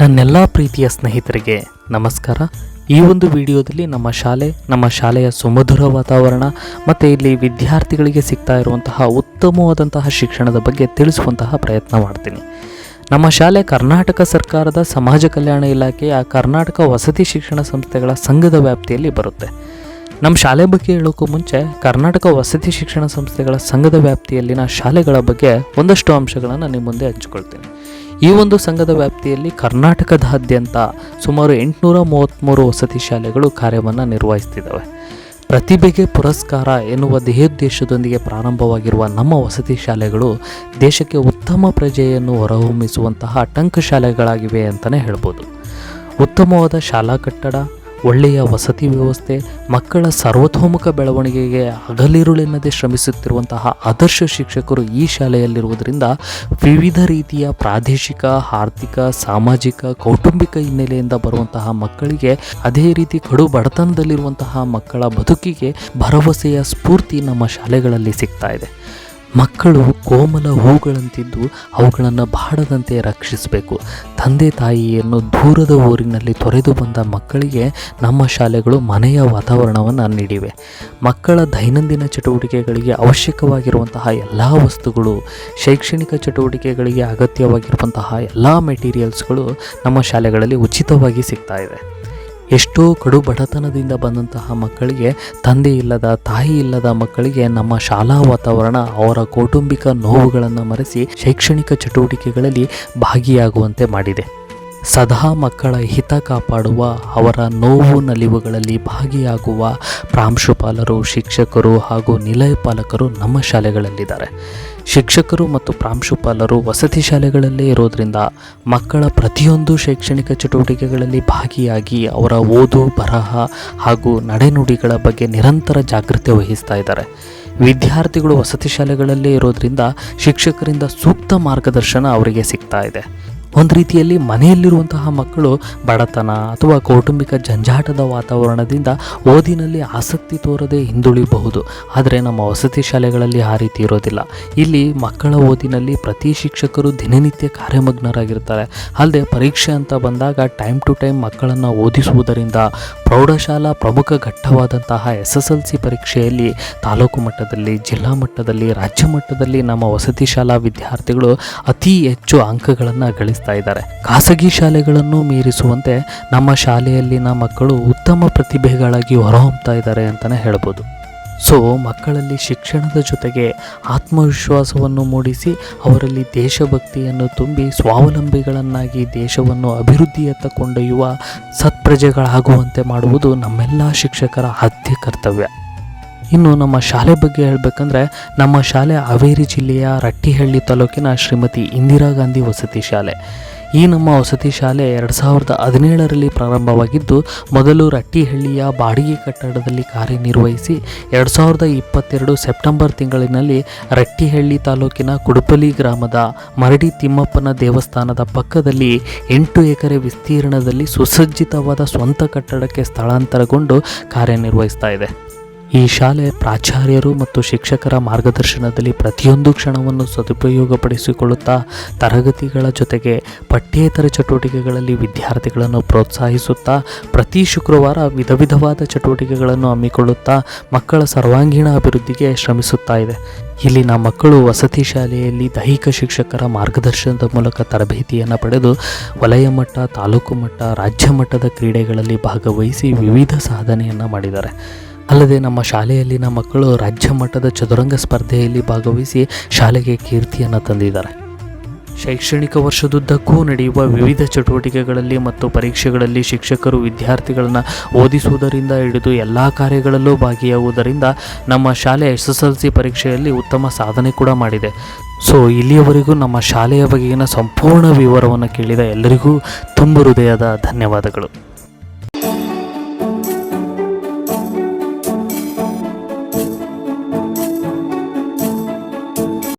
ನನ್ನೆಲ್ಲ ಪ್ರೀತಿಯ ಸ್ನೇಹಿತರಿಗೆ ನಮಸ್ಕಾರ. ಈ ಒಂದು ವಿಡಿಯೋದಲ್ಲಿ ನಮ್ಮ ಶಾಲೆ, ನಮ್ಮ ಶಾಲೆಯ ಸುಮಧುರ ವಾತಾವರಣ ಮತ್ತು ಇಲ್ಲಿ ವಿದ್ಯಾರ್ಥಿಗಳಿಗೆ ಸಿಗ್ತಾ ಇರುವಂತಹ ಉತ್ತಮವಾದಂತಹ ಶಿಕ್ಷಣದ ಬಗ್ಗೆ ತಿಳಿಸುವಂತಹ ಪ್ರಯತ್ನ ಮಾಡ್ತೀನಿ. ನಮ್ಮ ಶಾಲೆ ಕರ್ನಾಟಕ ಸರ್ಕಾರದ ಸಮಾಜ ಕಲ್ಯಾಣ ಇಲಾಖೆಯ ಕರ್ನಾಟಕ ವಸತಿ ಶಿಕ್ಷಣ ಸಂಸ್ಥೆಗಳ ಸಂಘದ ವ್ಯಾಪ್ತಿಯಲ್ಲಿ ಬರುತ್ತೆ. ನಮ್ಮ ಶಾಲೆ ಬಗ್ಗೆ ಹೇಳೋಕ್ಕೂ ಮುಂಚೆ ಕರ್ನಾಟಕ ವಸತಿ ಶಿಕ್ಷಣ ಸಂಸ್ಥೆಗಳ ಸಂಘದ ವ್ಯಾಪ್ತಿಯಲ್ಲಿನ ಶಾಲೆಗಳ ಬಗ್ಗೆ ಒಂದಷ್ಟು ಅಂಶಗಳನ್ನು ನಿಮ್ಮ ಮುಂದೆ ಹಂಚಿಕೊಳ್ತೀನಿ. ಈ ಒಂದು ಸಂಘದ ವ್ಯಾಪ್ತಿಯಲ್ಲಿ ಕರ್ನಾಟಕದಾದ್ಯಂತ ಸುಮಾರು ಎಂಟುನೂರ ಮೂವತ್ತ್ಮೂರು ವಸತಿ ಶಾಲೆಗಳು ಕಾರ್ಯವನ್ನು ನಿರ್ವಹಿಸ್ತಿದ್ದಾವೆ. ಪ್ರತಿಭೆಗೆ ಪುರಸ್ಕಾರ ಎನ್ನುವ ಧ್ಯೇಯೋದ್ದೇಶದೊಂದಿಗೆ ಪ್ರಾರಂಭವಾಗಿರುವ ನಮ್ಮ ವಸತಿ ಶಾಲೆಗಳು ದೇಶಕ್ಕೆ ಉತ್ತಮ ಪ್ರಜೆಯನ್ನು ಹೊರಹೊಮ್ಮಿಸುವಂತಹ ಟಂಕ ಶಾಲೆಗಳಾಗಿವೆ ಅಂತಲೇ ಹೇಳ್ಬೋದು. ಉತ್ತಮವಾದ ಶಾಲಾ ಕಟ್ಟಡ ಒಳ್ಳೆಯ ವಸತಿ ವ್ಯವಸ್ಥೆ, ಮಕ್ಕಳ ಸರ್ವತೋಮುಖ ಬೆಳವಣಿಗೆಗೆ ಹಗಲಿರುಳೆನ್ನದೆ ಶ್ರಮಿಸುತ್ತಿರುವಂತಹ ಆದರ್ಶ ಶಿಕ್ಷಕರು ಈ ಶಾಲೆಯಲ್ಲಿರುವುದರಿಂದ ವಿವಿಧ ರೀತಿಯ ಪ್ರಾದೇಶಿಕ, ಆರ್ಥಿಕ, ಸಾಮಾಜಿಕ, ಕೌಟುಂಬಿಕ ಹಿನ್ನೆಲೆಯಿಂದ ಬರುವಂತಹ ಮಕ್ಕಳಿಗೆ ಅದೇ ರೀತಿ ಕಡು ಬಡತನದಲ್ಲಿರುವಂತಹ ಮಕ್ಕಳ ಬದುಕಿಗೆ ಭರವಸೆಯ ಸ್ಫೂರ್ತಿ ನಮ್ಮ ಶಾಲೆಗಳಲ್ಲಿ ಸಿಗ್ತಾ ಇದೆ. ಮಕ್ಕಳು ಕೋಮಲ ಹೂಗಳಂತಿದ್ದು ಅವುಗಳನ್ನು ಬಾಡದಂತೆ ರಕ್ಷಿಸಬೇಕು. ತಂದೆ ತಾಯಿಯನ್ನು ದೂರದ ಊರಿನಲ್ಲಿ ತೊರೆದು ಬಂದ ಮಕ್ಕಳಿಗೆ ನಮ್ಮ ಶಾಲೆಗಳು ಮನೆಯ ವಾತಾವರಣವನ್ನು ನೀಡಿವೆ. ಮಕ್ಕಳ ದೈನಂದಿನ ಚಟುವಟಿಕೆಗಳಿಗೆ ಅವಶ್ಯಕವಾಗಿರುವಂತಹ ಎಲ್ಲ ವಸ್ತುಗಳು, ಶೈಕ್ಷಣಿಕ ಚಟುವಟಿಕೆಗಳಿಗೆ ಅಗತ್ಯವಾಗಿರುವಂತಹ ಎಲ್ಲ ಮೆಟೀರಿಯಲ್ಸ್ಗಳು ನಮ್ಮ ಶಾಲೆಗಳಲ್ಲಿ ಉಚಿತವಾಗಿ ಸಿಗ್ತಾ ಇದೆ ಎಷ್ಟೋ ಕಡು ಬಡತನದಿಂದ ಬಂದಂತಹ ಮಕ್ಕಳಿಗೆ, ತಂದೆ ಇಲ್ಲದ, ತಾಯಿ ಇಲ್ಲದ ಮಕ್ಕಳಿಗೆ ನಮ್ಮ ಶಾಲಾ ವಾತಾವರಣ, ಅವರ ಕೌಟುಂಬಿಕ ನೋವುಗಳನ್ನು ಮರೆಸಿ ಶೈಕ್ಷಣಿಕ ಚಟುವಟಿಕೆಗಳಲ್ಲಿ ಭಾಗಿಯಾಗುವಂತೆ ಮಾಡಿದೆ. ಸದಾ ಮಕ್ಕಳ ಹಿತ ಕಾಪಾಡುವ, ಅವರ ನೋವು ನಲಿವುಗಳಲ್ಲಿ ಭಾಗಿಯಾಗುವ ಪ್ರಾಂಶುಪಾಲರು, ಶಿಕ್ಷಕರು ಹಾಗೂ ನಿಲಯ ಪಾಲಕರು ನಮ್ಮ ಶಾಲೆಗಳಲ್ಲಿದ್ದಾರೆ. ಶಿಕ್ಷಕರು ಮತ್ತು ಪ್ರಾಂಶುಪಾಲರು ವಸತಿ ಶಾಲೆಗಳಲ್ಲೇ ಇರೋದರಿಂದ ಮಕ್ಕಳ ಪ್ರತಿಯೊಂದು ಶೈಕ್ಷಣಿಕ ಚಟುವಟಿಕೆಗಳಲ್ಲಿ ಭಾಗಿಯಾಗಿ ಅವರ ಓದು, ಬರಹ ಹಾಗೂ ನಡೆನುಡಿಗಳ ಬಗ್ಗೆ ನಿರಂತರ ಜಾಗೃತಿ ವಹಿಸ್ತಾ ಇದ್ದಾರೆ. ವಿದ್ಯಾರ್ಥಿಗಳು ವಸತಿ ಶಾಲೆಗಳಲ್ಲೇ ಇರೋದರಿಂದ ಶಿಕ್ಷಕರಿಂದ ಸೂಕ್ತ ಮಾರ್ಗದರ್ಶನ ಅವರಿಗೆ ಸಿಗ್ತಾ ಇದೆ. ಒಂದು ರೀತಿಯಲ್ಲಿ ಮನೆಯಲ್ಲಿರುವಂತಹ ಮಕ್ಕಳು ಬಡತನ ಅಥವಾ ಕೌಟುಂಬಿಕ ಜಂಜಾಟದ ವಾತಾವರಣದಿಂದ ಓದಿನಲ್ಲಿ ಆಸಕ್ತಿ ತೋರದೆ ಹಿಂದುಳಿಬಹುದು. ಆದರೆ ನಮ್ಮ ವಸತಿ ಶಾಲೆಗಳಲ್ಲಿ ಆ ರೀತಿ ಇರೋದಿಲ್ಲ. ಇಲ್ಲಿ ಮಕ್ಕಳ ಓದಿನಲ್ಲಿ ಪ್ರತಿ ಶಿಕ್ಷಕರು ದಿನನಿತ್ಯ ಕಾರ್ಯಮಗ್ನರಾಗಿರ್ತಾರೆ. ಅಲ್ಲದೆ ಪರೀಕ್ಷೆ ಅಂತ ಬಂದಾಗ ಟೈಮ್ ಟು ಟೈಮ್ ಮಕ್ಕಳನ್ನು ಓದಿಸುವುದರಿಂದ ಪ್ರೌಢಶಾಲಾ ಪ್ರಮುಖ ಘಟ್ಟವಾದಂತಹ ಎಸ್ ಎಸ್ ಎಲ್ ಸಿ ಪರೀಕ್ಷೆಯಲ್ಲಿ ತಾಲೂಕು ಮಟ್ಟದಲ್ಲಿ, ಜಿಲ್ಲಾ ಮಟ್ಟದಲ್ಲಿ, ರಾಜ್ಯ ಮಟ್ಟದಲ್ಲಿ ನಮ್ಮ ವಸತಿ ಶಾಲಾ ವಿದ್ಯಾರ್ಥಿಗಳು ಅತಿ ಹೆಚ್ಚು ಅಂಕಗಳನ್ನು ಗಳಿಸ್ತಾ ಇದ್ದಾರೆ. ಖಾಸಗಿ ಶಾಲೆಗಳನ್ನು ಮೀರಿಸುವಂತೆ ನಮ್ಮ ಶಾಲೆಯಲ್ಲಿನ ಮಕ್ಕಳು ಉತ್ತಮ ಪ್ರತಿಭೆಗಳಾಗಿ ಹೊರಹೊಮ್ತಾ ಇದ್ದಾರೆ ಅಂತಲೇ ಹೇಳ್ಬೋದು. ಸೊ, ಮಕ್ಕಳಲ್ಲಿ ಶಿಕ್ಷಣದ ಜೊತೆಗೆ ಆತ್ಮವಿಶ್ವಾಸವನ್ನು ಮೂಡಿಸಿ ಅವರಲ್ಲಿ ದೇಶಭಕ್ತಿಯನ್ನು ತುಂಬಿ ಸ್ವಾವಲಂಬಿಗಳನ್ನಾಗಿ ದೇಶವನ್ನು ಅಭಿವೃದ್ಧಿಯತ್ತ ಕೊಂಡೊಯ್ಯುವ ಸತ್ಪ್ರಜೆಗಳಾಗುವಂತೆ ಮಾಡುವುದು ನಮ್ಮೆಲ್ಲ ಶಿಕ್ಷಕರ ಆದ್ಯ ಕರ್ತವ್ಯ. ಇನ್ನು ನಮ್ಮ ಶಾಲೆ ಬಗ್ಗೆ ಹೇಳಬೇಕಂದ್ರೆ ನಮ್ಮ ಶಾಲೆ ಹಾವೇರಿ ಜಿಲ್ಲೆಯ ರಟ್ಟಿಹಳ್ಳಿ ತಾಲೂಕಿನ ಶ್ರೀಮತಿ ಇಂದಿರಾ ಗಾಂಧಿ ವಸತಿ ಶಾಲೆ. ಈ ನಮ್ಮ ವಸತಿ ಶಾಲೆ ಎರಡು ಸಾವಿರದ ಹದಿನೇಳರಲ್ಲಿ ಪ್ರಾರಂಭವಾಗಿದ್ದು, ಮೊದಲು ರಟ್ಟಿಹಳ್ಳಿಯ ಬಾಡಿಗೆ ಕಟ್ಟಡದಲ್ಲಿ ಕಾರ್ಯನಿರ್ವಹಿಸಿ, ಎರಡು ಸಾವಿರದ ಇಪ್ಪತ್ತೆರಡು ಸೆಪ್ಟೆಂಬರ್ ತಿಂಗಳಿನಲ್ಲಿ ರಟ್ಟಿಹಳ್ಳಿ ತಾಲೂಕಿನ ಕುಡುಪಲಿ ಗ್ರಾಮದ ಮರಡಿ ತಿಮ್ಮಪ್ಪನ ದೇವಸ್ಥಾನದ ಪಕ್ಕದಲ್ಲಿ ಎಂಟು ಎಕರೆ ವಿಸ್ತೀರ್ಣದಲ್ಲಿ ಸುಸಜ್ಜಿತವಾದ ಸ್ವಂತ ಕಟ್ಟಡಕ್ಕೆ ಸ್ಥಳಾಂತರಗೊಂಡು ಕಾರ್ಯನಿರ್ವಹಿಸ್ತಾ ಇದೆ. ಈ ಶಾಲೆ ಪ್ರಾಚಾರ್ಯರು ಮತ್ತು ಶಿಕ್ಷಕರ ಮಾರ್ಗದರ್ಶನದಲ್ಲಿ ಪ್ರತಿಯೊಂದು ಕ್ಷಣವನ್ನು ಸದುಪಯೋಗಪಡಿಸಿಕೊಳ್ಳುತ್ತಾ ತರಗತಿಗಳ ಜೊತೆಗೆ ಪಠ್ಯೇತರ ಚಟುವಟಿಕೆಗಳಲ್ಲಿ ವಿದ್ಯಾರ್ಥಿಗಳನ್ನು ಪ್ರೋತ್ಸಾಹಿಸುತ್ತಾ ಪ್ರತಿ ಶುಕ್ರವಾರ ವಿಧ ವಿಧವಾದ ಚಟುವಟಿಕೆಗಳನ್ನು ಹಮ್ಮಿಕೊಳ್ಳುತ್ತಾ ಮಕ್ಕಳ ಸರ್ವಾಂಗೀಣ ಅಭಿವೃದ್ಧಿಗೆ ಶ್ರಮಿಸುತ್ತಾ ಇದೆ. ಇಲ್ಲಿನ ಮಕ್ಕಳು ವಸತಿ ಶಾಲೆಯಲ್ಲಿ ದೈಹಿಕ ಶಿಕ್ಷಕರ ಮಾರ್ಗದರ್ಶನದ ಮೂಲಕ ತರಬೇತಿಯನ್ನು ಪಡೆದು ವಲಯ ಮಟ್ಟ, ತಾಲೂಕು ಮಟ್ಟ, ರಾಜ್ಯ ಮಟ್ಟದ ಕ್ರೀಡೆಗಳಲ್ಲಿ ಭಾಗವಹಿಸಿ ವಿವಿಧ ಸಾಧನೆಯನ್ನು ಮಾಡಿದ್ದಾರೆ. ಅಲ್ಲದೆ ನಮ್ಮ ಶಾಲೆಯಲ್ಲಿನ ಮಕ್ಕಳು ರಾಜ್ಯ ಮಟ್ಟದ ಚದುರಂಗ ಸ್ಪರ್ಧೆಯಲ್ಲಿ ಭಾಗವಹಿಸಿ ಶಾಲೆಗೆ ಕೀರ್ತಿಯನ್ನು ತಂದಿದ್ದಾರೆ. ಶೈಕ್ಷಣಿಕ ವರ್ಷದುದ್ದಕ್ಕೂ ನಡೆಯುವ ವಿವಿಧ ಚಟುವಟಿಕೆಗಳಲ್ಲಿ ಮತ್ತು ಪರೀಕ್ಷೆಗಳಲ್ಲಿ ಶಿಕ್ಷಕರು ವಿದ್ಯಾರ್ಥಿಗಳನ್ನು ಓದಿಸುವುದರಿಂದ ಹಿಡಿದು ಎಲ್ಲ ಕಾರ್ಯಗಳಲ್ಲೂ ಭಾಗಿಯಾಗುವುದರಿಂದ ನಮ್ಮ ಶಾಲೆ ಎಸ್ ಎಸ್ ಎಲ್ ಸಿ ಪರೀಕ್ಷೆಯಲ್ಲಿ ಉತ್ತಮ ಸಾಧನೆ ಕೂಡ ಮಾಡಿದೆ. ಸೊ, ಇಲ್ಲಿಯವರೆಗೂ ನಮ್ಮ ಶಾಲೆಯ ಬಗೆಗಿನ ಸಂಪೂರ್ಣ ವಿವರವನ್ನು ಕೇಳಿದ ಎಲ್ಲರಿಗೂ ತುಂಬ ಹೃದಯದ ಧನ್ಯವಾದಗಳು.